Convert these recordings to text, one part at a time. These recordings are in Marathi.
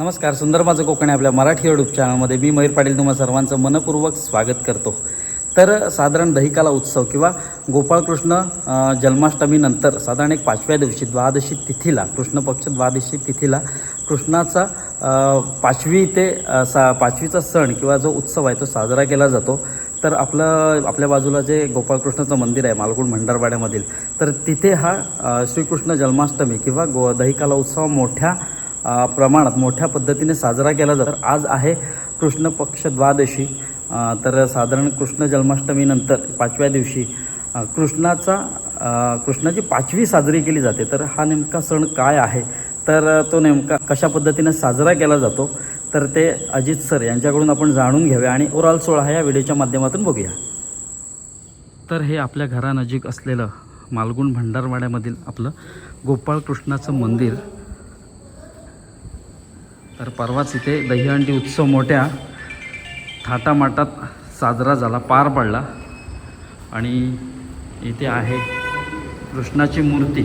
नमस्कार सुंदर माझं कोकणी आपल्या मराठी यूट्यूब चॅनलमध्ये मी मयूर पाटील तुम्हा सर्वांचं मनपूर्वक स्वागत करतो. तर साधारण दहिकाला उत्सव किंवा गोपाळकृष्ण जन्माष्टमीनंतर साधारण एक पाचव्या दिवशी द्वादशी तिथीला कृष्ण पक्ष द्वादशी तिथीला कृष्णाचा पाचवी ते सा पाचवीचा सण किंवा जो उत्सव आहे तो साजरा केला जातो. तर आपलं आपल्या बाजूला जे गोपाळकृष्णाचं मंदिर आहे मालगुण भंडारवाड्यामधील तर तिथे हा श्रीकृष्ण जन्माष्टमी किंवा गो दहिकाला उत्सव मोठ्या प्रमाणात मोठ्या पद्धतीने साजरा केला जातो. तर आज आहे कृष्ण पक्ष द्वादशी. तर साधारण कृष्ण जन्माष्टमीनंतर पाचव्या दिवशी कृष्णाचा कृष्णाची पाचवी साजरी केली जाते. तर हा नेमका सण काय आहे? तर तो नेमका कशा पद्धतीने साजरा केला जातो? तर ते अजित सर यांच्याकडून आपण जाणून घ्यावे आणि ओराल सोळा हा या व्हिडिओच्या माध्यमातून बघूया. तर हे आपल्या घरानजीक असलेलं मालगुण भंडारवाड्यामधील आपलं गोपाळकृष्णाचं मंदिर तर परवाच इथे दहीहंडी उत्सव मोठ्या थाटामाटात साजरा झाला पार पडला. आणि इथे आहे कृष्णाची मूर्ती.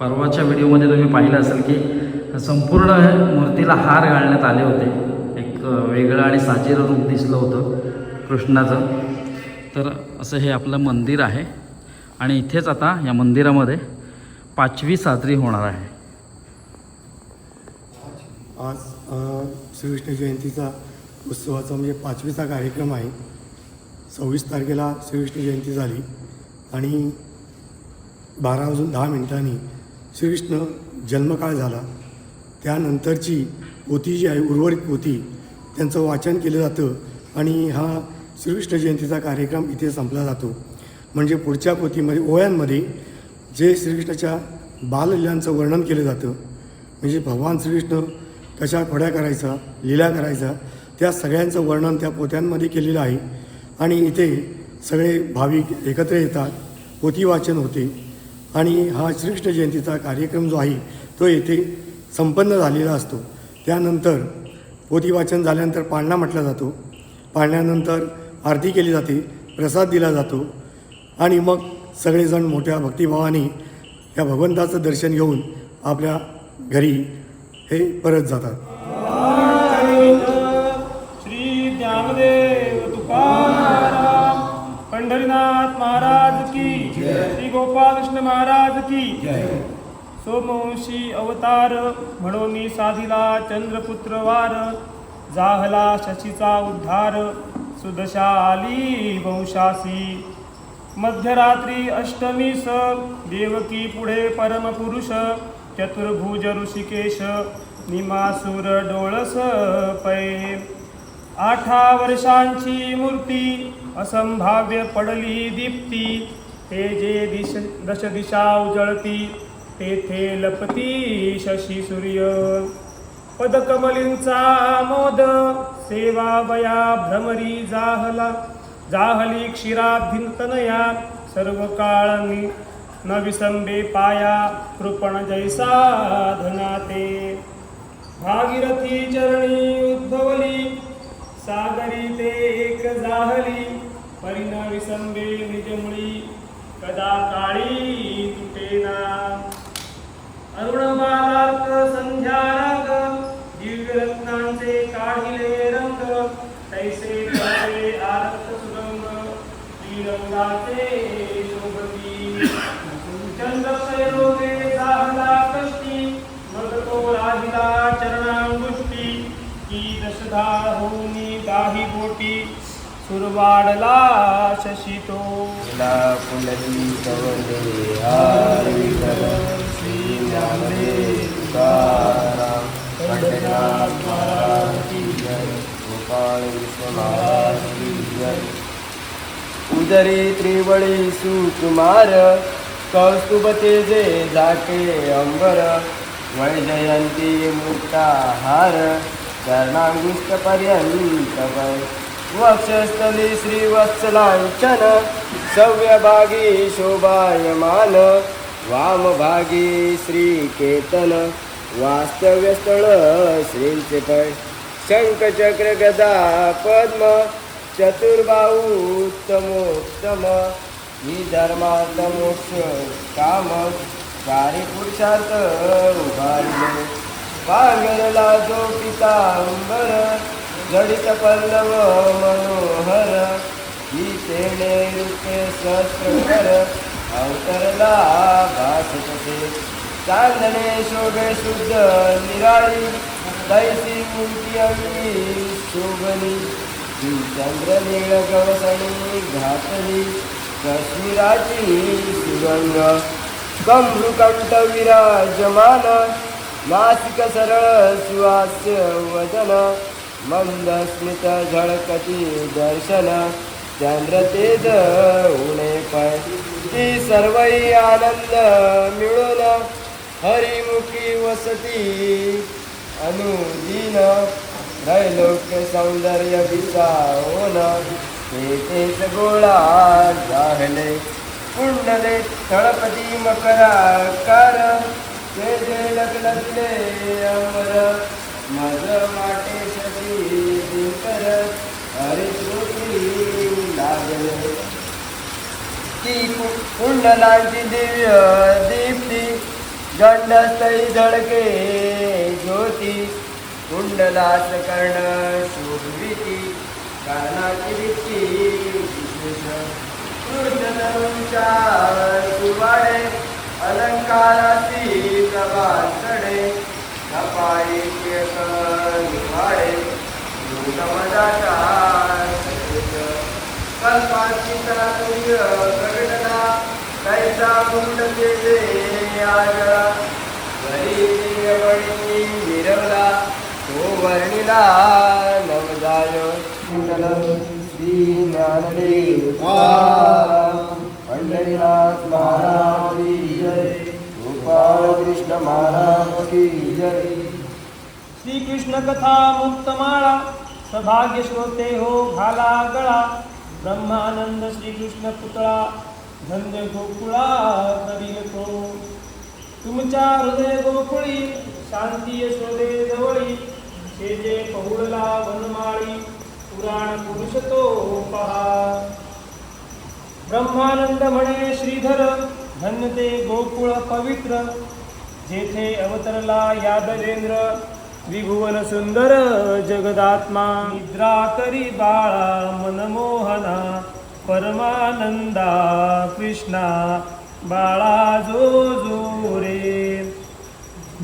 परवाच्या व्हिडिओमध्ये तुम्ही पाहिलं असेल की संपूर्ण मूर्तीला हार घालण्यात आले होते. एक वेगळं आणि साजेरं रूप दिसलं होतं कृष्णाचं. तर असं हे आपलं मंदिर आहे. आणि इथेच आता या मंदिरामध्ये पाचवी साजरी होणार आहे. आज श्रीकृष्ण जयंतीचा उत्सवाचा म्हणजे पाचवीचा कार्यक्रम आहे. सव्वीस तारखेला श्रीकृष्ण जयंती झाली आणि बारा वाजून दहा मिनिटांनी श्रीकृष्ण जन्मकाळ झाला. त्यानंतरची पोती जी आहे उर्वरित पोती त्यांचं वाचन केलं जातं आणि हा श्रीकृष्ण जयंतीचा कार्यक्रम इथे संपला जातो. म्हणजे पुढच्या पोथीमध्ये ओळ्यांमध्ये जे श्रीकृष्णाच्या बाललीलांचं वर्णन केलं जातं म्हणजे भगवान श्रीकृष्ण कशा खोड्या करायचा लीला करायचा त्या सगळ्यांचं वर्णन त्या पोत्यांमध्ये केलेलं आहे. आणि इथे सगळे भाविक एकत्र येतात पोथी वाचन होते. आणि हा श्रीकृष्ण जयंतीचा कार्यक्रम जो आहे तो येथे संपन्न झालेला असतो. त्यानंतर पोथी वाचन झाल्यानंतर पाळणा म्हटला जातो. पाळण्यानंतर आरती केली जाते प्रसाद दिला जातो. आणि मग सगळेजण मोठ्या भक्तिभावाने या भगवंताचं दर्शन घेऊन आपल्या घरी हे परत जातात. श्री ज्ञानदेव तुकाराम पंढरीनाथ महाराज की श्री गोपालकृष्ण महाराज की सोमवंशी अवतार म्हणून साधिला चंद्रपुत्र वार जाहला शशीचा उद्धार सुदशा आली वंशासी. मध्यरात्री अष्टमीस देवकी पुढे परमपुरुष चतुर्भुज ऋषिकेश निमासूर डोळस पै आठा वर्षांची मूर्ती असंभाव्य पडली दीप्ती ते जे दिश दश दिशा उजळती तेथे लपती शशी सूर्य. पदकमलींचा मोद सेवा वया भ्रमरी जाहला जाहली क्षीराभिंतनया सर्व काळ न विसंबे पाया कृपण जैसा धनाते। भागीरथी चरणी उद्भवली सागरी ते एक जाहली परिण विसंबे निजमुळी कदा काळी श्रद्धा दशधा होनी बोटी सुरवाडला शशी तो कवले विठ्ठल श्री ज्ञानदेव तुकाराम महाराज की जय. गोपाळ की जय. उदरी त्रिवळी सुकुमार कौस्तुभ तेजे झाके अंबर वैजयंती मुक्ताहार चरणांगुष्ठ पर्यंत वै वक्षस्थली श्रीवत्सलांचन सव्यभागी शोभायमान वामभागी श्रीकेतन वास्तव्यस्थळ श्रींचे पै शंखचक्र गदा पद्म चतुर्बाहू उत्तमोत्तम ही धर्मार्थ मोक्ष काम चारी पुरुषार्थ उभारले. पांघरला जो पितांबर जडित पल्लव मनोहर ही तेणे रूपे सहस्र अवतरला भासते चांदणे शोभे शुद्ध निराळी दैसी मूर्ती अंगी शोभनी ही चंद्र नीळ गवसणी घातली कश्मीराची सुगंध कमृकंठ विराजमान नासिक सरळ सुहास्य वदन मंद स्मित झळकती दर्शन चंद्र तेज उणे पाय. ती सर्वही आनंद मिळून हरिमुखी वसती अनुदीन. त्रैलोक्य सौंदर्य विसावून तेच गोळा जाहले कुंडले तळपदी मकराकार ते जे लग्नले अमर मज माटे शशी दिनकर हरिश्रुती लागले ती कुंडलांची दिव्य दीप्ती दंडस्थळी धडके ज्योती कुंडलास कर्ण शोभविती कर्णाची दीप्ती कृष्ण कृष्णधनुच्या निवाडे दुर्गमदाचा कल्पाची तरातुर्य प्रगटना कैसा गुंड केले आजळा घरी देवळी विरवला तो वर्णिला नवदाय श्री ज्ञानदेव पंढरीनाथ महाराज की जय गोपाळ कृष्ण महाराज की जय. श्रीकृष्ण कथा मुक्तमाळा सभाग्य श्रोते हो घाला गळा ब्रह्मानंद श्रीकृष्ण पुतळा धन्य गोकुळा करील तो तुमच्या हृदय गोकुळी शांती यशोदे जवळी जे जे पहुडला वनमाळी पुराण पुरुष तो पहा. ब्रह्मानंद म्हणे श्रीधर धन्य ते गोकुळ पवित्र जेथे अवतरला यादवेंद्र विभुवन सुंदर जगदात्मा. निद्रा करी बाळा मनमोहना. परमानंदा कृष्णा बाळा जो जो रे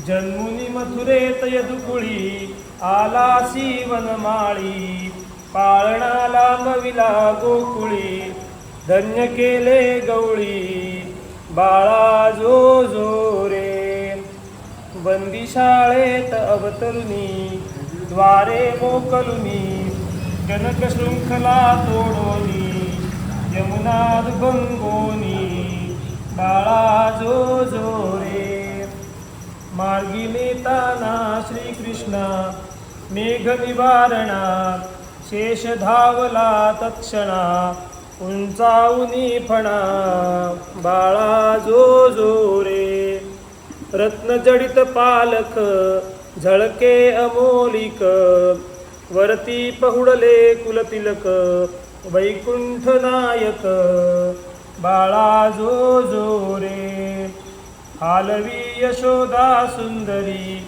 जन्मुनी मथुरेत यदुकुळी आलासी वनमाळी पाळणा लांबविला गोकुळी धन्य केले गवळी. बाळा जो जो रे बंदी शाळेत अवतरुनी द्वारे मोकलुनी जनक शृंखला तोडोनी यमुना भंगोनी बाळा जो जो रे मार्गी नेताना श्रीकृष्णा मेघ निवारणा शेष धावला तत्क्षणा उंचावनी फणा बाळा जो जो रे रत्नजडित पालक झळके अमोलिक वरती पहुडले कुलतिलक वैकुंठ नायक बाळा जो जो रे हालवी यशोदा सुंदरी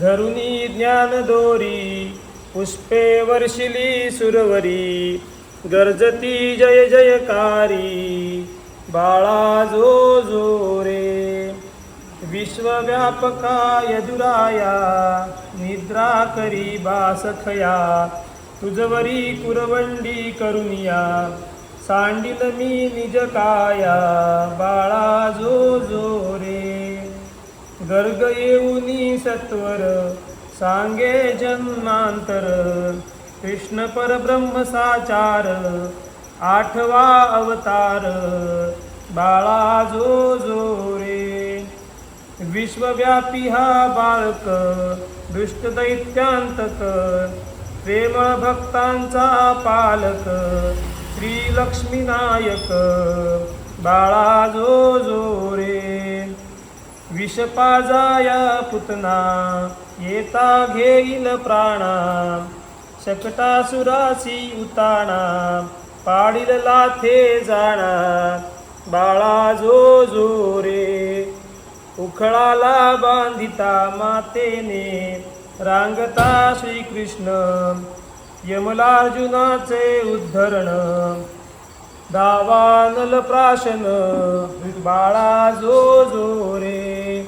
धरुणी ज्ञान दोरी पुष्पे वर्षिली सुरवरी गर्जती जय जयकारी बाळा जो जो रे विश्वव्यापका यदुराया निद्रा करी बासखया तुझवरी कुरवंडी करुनिया सांडिल मी निज काया बाळा जो जो रे. गर्ग येऊनी सत्वर सांगे जन्मांतर कृष्ण परब्रह्म साचार आठवा अवतार बाळा जो जो रे. विश्वव्यापी हा बाळक दुष्ट दैत्यांतक प्रेमळ भक्तांचा पालक श्री लक्ष्मी बाळा जो जो रे. विषपाजाया पुतना येता घेईल प्राणा. शकटासुरासी उताणा पाडील लाथे जाणा. बाळा जो जो रे. उखळाला बांधिता मातेने रांगता श्रीकृष्ण यमलार्जुनाचे उद्धरण दावानल प्राशन बाळा जो जो रे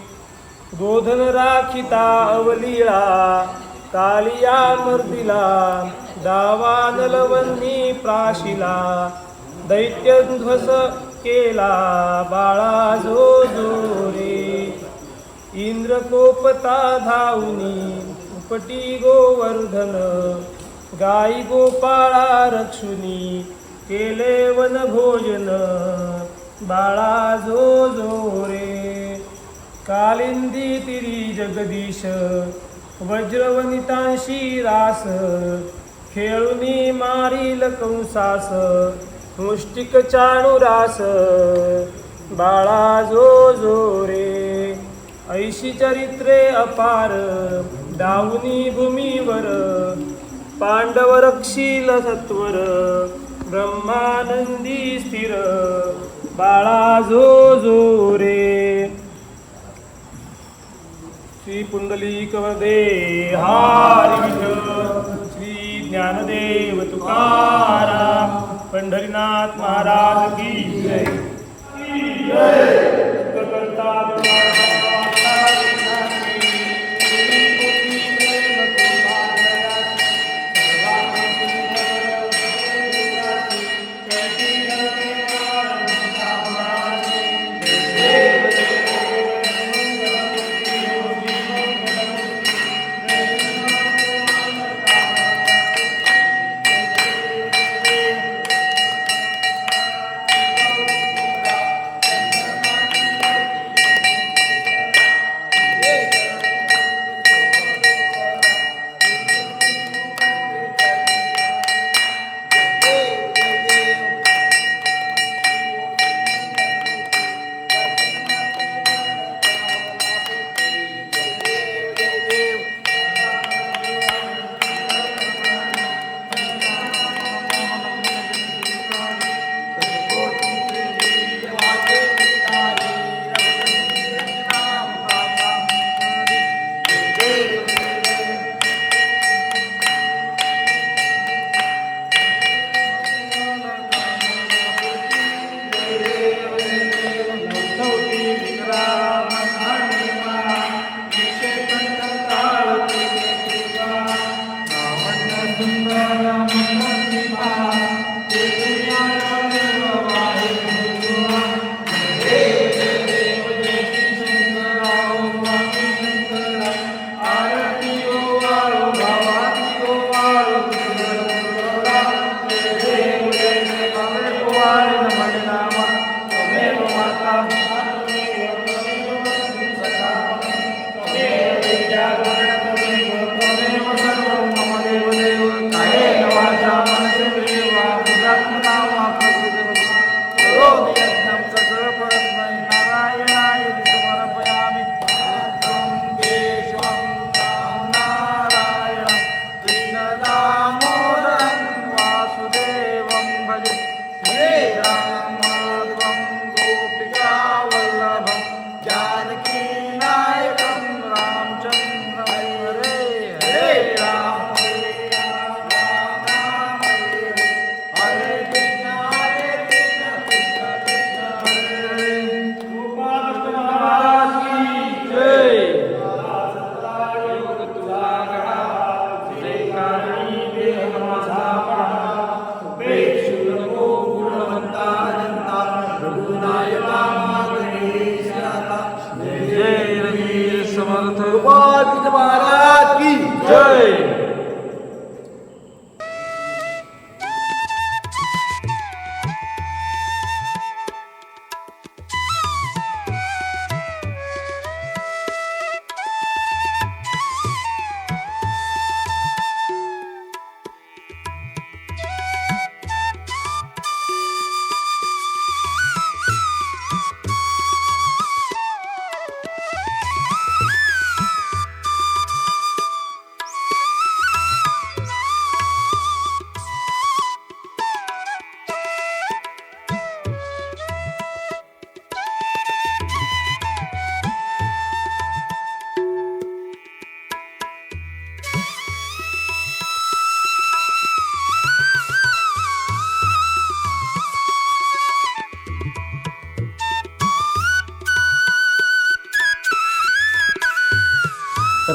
गोधन राखिता अवलीळा कालिया मर्दिला दावानलवन्नी प्राशिला दैत्यध्वस केला बाळा जो जो रे इंद्रकोपता धावनी उपटी गोवर्धन गाई गोपाळा रक्षुनी केले वन भोजन बाळा जो जो रे. कालिंदी तिरी जगदीश वज्रवनितांशी रास खेळुनी मारील कंसास मुष्टिक चाणुरास बाळा जो जोरे ऐशी चरित्रे अपार डावनी भूमीवर पांडव रक्षील सत्वर ब्रह्मानंदी स्थिर बाळा जो जो रे. श्री पुंडलिक वरदे हारी श्री ज्ञानदेव तुकाराम पंढरीनाथ महाराज की जय. की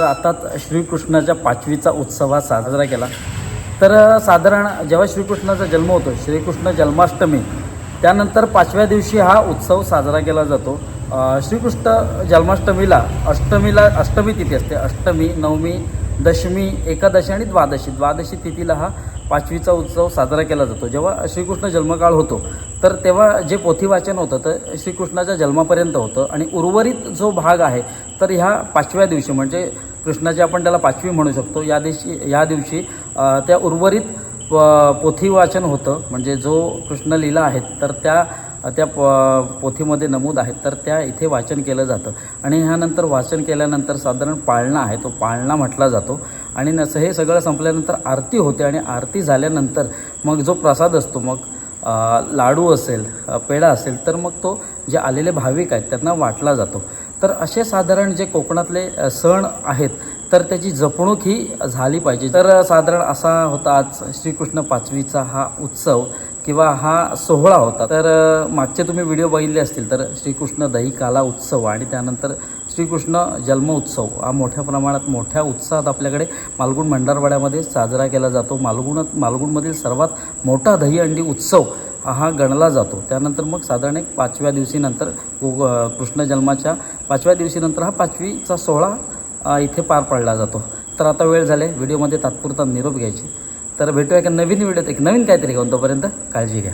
आताच श्रीकृष्णाच्या पाचवीचा उत्सव हा साजरा केला. तर साधारण जेव्हा श्रीकृष्णाचा जन्म होतो श्रीकृष्ण जन्माष्टमी त्यानंतर पाचव्या दिवशी हा उत्सव साजरा केला जातो. श्रीकृष्ण जन्माष्टमीला अष्टमीला अष्टमी तिथी असते. अष्टमी नवमी दशमी एकादशी आणि द्वादशी. द्वादशी तिथीला हा पाचवीचा उत्सव साजरा केला जातो. जेव्हा श्रीकृष्ण जन्मकाळ होतो तर तेव्हा जे पोथी वाचन होतं तर श्रीकृष्णाच्या जन्मापर्यंत होतं. आणि उर्वरित जो भाग आहे तर ह्या पाचव्या दिवशी म्हणजे कृष्णाची आपण त्याला पाचवी म्हणू शकतो. या दिवशी या दिवशी त्या उर्वरित प- पोथी वाचन होतं. म्हणजे जो कृष्ण लीला आहेत तर त्या त्या प पोथीमध्ये नमूद आहेत तर त्या इथे वाचन केलं जातं. आणि ह्यानंतर वाचन केल्यानंतर साधारण पाळणा आहे तो पाळणा म्हटला जातो. आणि नसं हे सगळं संपल्यानंतर आरती होते आणि आरती झाल्यानंतर मग जो प्रसाद असतो मग लाडू असेल पेढा असेल तर मग तो जे आलेले भाविक आहेत त्यांना वाटला जातो. तर असे साधारण जे कोकणातले सण आहेत तर त्याची जपणूक ही झाली पाहिजे. तर साधारण असा होता आज श्रीकृष्ण पाचवीचा हा उत्सव किंवा हा सोहळा होता. तर मागचे तुम्ही व्हिडिओ बघितले असतील तर श्रीकृष्ण दही काला उत्सव आणि त्यानंतर श्रीकृष्ण जन्म उत्सव. हा मोठ्या प्रमाणात मोठ्या उत्साहात आपल्याकडे मालगुण भंडारवाड्यामध्ये साजरा केला जातो. मालगुणात मालगुणमधील सर्वात मोठा दहीहंडी उत्सव हा गणला जातो. त्यानंतर मग साधारण एक पाचव्या दिवशीनंतर गो कृष्ण जन्माच्या पाचव्या दिवशीनंतर हा पाचवीचा सोहळा इथे पार पाडला जातो. तर आता वेळ झाले व्हिडिओमध्ये तात्पुरता निरोप घ्यायची. तर भेटूया एका नवीन व्हिडिओत. एक नवीन काहीतरी घेऊन तोपर्यंत काळजी घ्या.